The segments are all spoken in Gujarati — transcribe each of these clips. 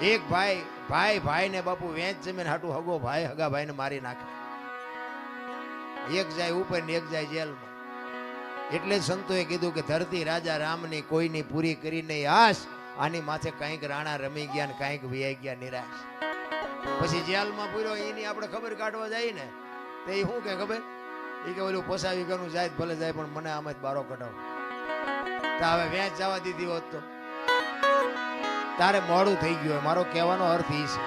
એક ભાઈ ભાઈ ભાઈ ને બાપુ વેચ જમીન હાટું હગો, ભાઈ હગા ભાઈને મારી નાખે. એક જાય ઉપર ને એક જાય જેલમાં. એટલે સંતોએ કીધું કે ધરતી રાજા રામની કોઈની પૂરી કરી નહીં, આશ. આની માથે કંઈક રાણા રમી ગયા ને કંઈક વિયાઈ ગયા નિરાશ. પછી જેલમાં પૂર્યો, એની આપણે ખબર કાઢવા જાય ને, તો એ શું કે ખબર? એ કે ઓલું પોસાવી ઘરનું જાય ભલે જાય, પણ મને આમ જ બારો કઢાવ. તો હવે વેચ જવા દીધી હોત તો. તારે મોડું થઈ ગયું મારો કહેવાનો અર્થ એ છે.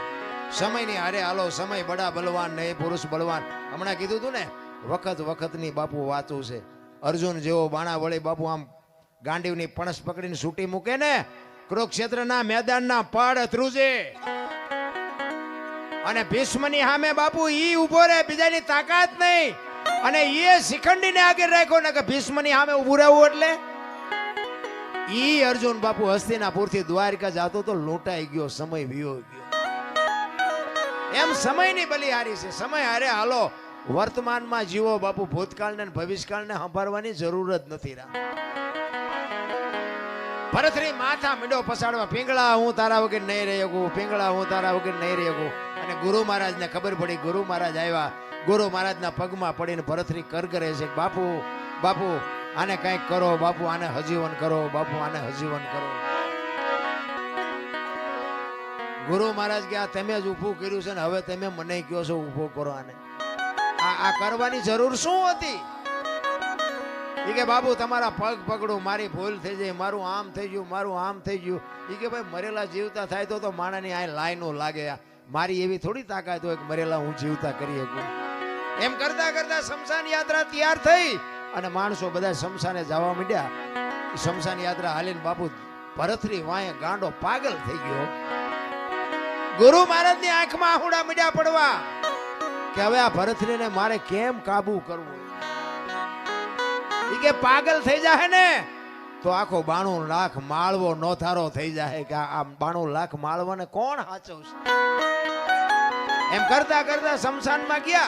સમયની હારે હાલો, સમય બડા બલવાન ને પુરુષ બળવાન હમણાં કીધું તું ને, વખત વખતની બાપુ વાતું છે. અર્જુન જેવો બાણા વળી બાપુ આમ ગાંડીવની પણસ પકડીને સૂટી મૂકે ને, કુરુક્ષેત્રના મેદાનના પડ ધ્રુજે. અને ભીષ્મની સામે બાપુ ઈ ઊભો રહે, બીજાની તાકાત નહીં. અને એ શિખંડીને આગળ રાખ્યો ને કે ભીષ્મની સામે ઉભું રહેવું એટલે ઈ અર્જુન બાપુ હસ્તિનાપુરથી દ્વારકા જાતો તો લૂંટાઈ ગયો, સમય વિયો ગયો. એમ સમયની બલિહારી છે. સમય હારે હાલો, વર્તમાનમાં જીવો બાપુ ભૂતકાળને ભવિષ્યકાળને સંભાળવાની જરૂર જ નથી ભરતરી માથા મીંડો પસાડવા, પિંગળા, હું તારા વગર નહીં રહી શકું, પિંગળા, હું તારા વગર નહીં રહી શકું. અને ગુરુ મહારાજને ખબર પડી, ગુરુ મહારાજ આવ્યા. ગુરુ મહારાજના પગમાં પડીને ભરતરી કર કરે છે, બાપુ બાપુ આને કંઈક કરો, બાપુ, આને હજીવન કરો, બાપુ, આને હજીવન કરો. ગુરુ મહારાજ કે, આ તમે જ ઊભું કર્યું છે ને, હવે તમે મને કયો છો ઊભો કરો આને. આ કરવાની જરૂર શું હતી? એ કે બાબુ તમારા પગ પકડું, મારી ભૂલ થઈ જાય, મારું આમ થઈ ગયું, મારું આમ થઈ ગયું. એ કે, ભાઈ, મરેલા જીવતા થાય તો તો માણાની આ લાઈનો લાગે મારી એવી થોડી તાકાત હોય કે મરેલા હું જીવતા કરી શકું. એમ કરતા કરતા શમશાન યાત્રા તૈયાર થઈ. અને માણસો બધા શમશાને જવા માંડ્યા. શમશાન યાત્રા હાલીને બાપુ ભરતરી વાંહે ગાંડો પાગલ થઈ ગયો. ગુરુ મહારાજની આંખમાં આહુડા મીડ્યા પડવા કે હવે આ ભરતરીને મારે કેમ કાબુ કરવું? કે પાગલ થઈ જાય ને તો આખો બાણું લાખ માળવો નોથારો થઈ જાય કે આ બાણું લાખ માળવાને કોણ હાચવશે? એમ કરતા કરતા શમશાનમાં ગયા.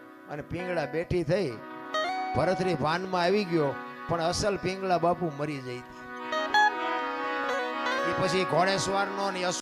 અને પિંગળા બેઠી થઈ ભરતરી ભાનમાં આવી ગયો, પણ અસલ પિંગળા બાપુ મરી જઈ. એ પછી ઘોડેશ્વરનો ને